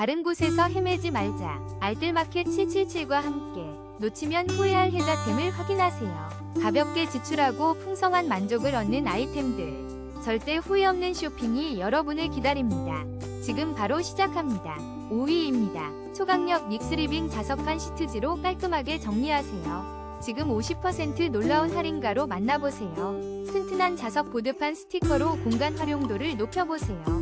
다른 곳에서 헤매지 말자. 알뜰마켓 777과 함께 놓치면 후회할 혜자템을 확인하세요. 가볍게 지출하고 풍성한 만족을 얻는 아이템들. 절대 후회 없는 쇼핑이 여러분을 기다립니다. 지금 바로 시작합니다. 5위입니다. 초강력 믹스리빙 자석판 시트지로 깔끔하게 정리하세요. 지금 50% 놀라운 할인가로 만나보세요. 튼튼한 자석 보드판 스티커로 공간 활용도를 높여보세요.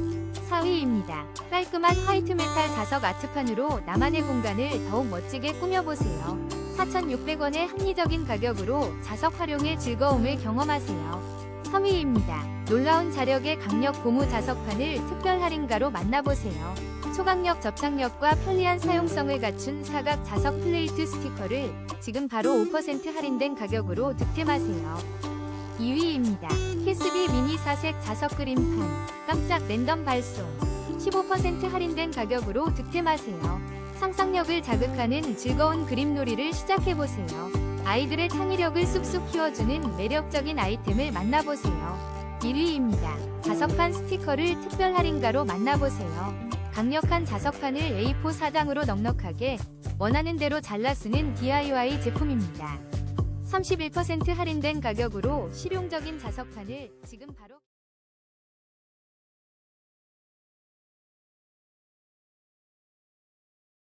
4위입니다. 깔끔한 화이트 메탈 자석 아트판으로 나만의 공간을 더욱 멋지게 꾸며보세요. 4,600원의 합리적인 가격으로 자석 활용의 즐거움을 경험하세요. 3위입니다. 놀라운 자력의 강력 고무 자석판을 특별 할인가로 만나보세요. 초강력 접착력과 편리한 사용성을 갖춘 사각 자석 플레이트 스티커를 지금 바로 5% 할인된 가격으로 득템하세요. 2위입니다. 키스비 미니 사색 자석 그림판 깜짝 랜덤 발송 15% 할인된 가격으로 득템하세요. 상상력을 자극하는 즐거운 그림놀이를 시작해보세요. 아이들의 창의력을 쑥쑥 키워주는 매력적인 아이템을 만나보세요. 1위입니다. 자석판 스티커를 특별 할인가로 만나보세요. 강력한 자석판을 A4 사장으로 넉넉하게 원하는 대로 잘라 쓰는 DIY 제품입니다. 31% 할인된 가격으로 실용적인 자석판을 지금 바로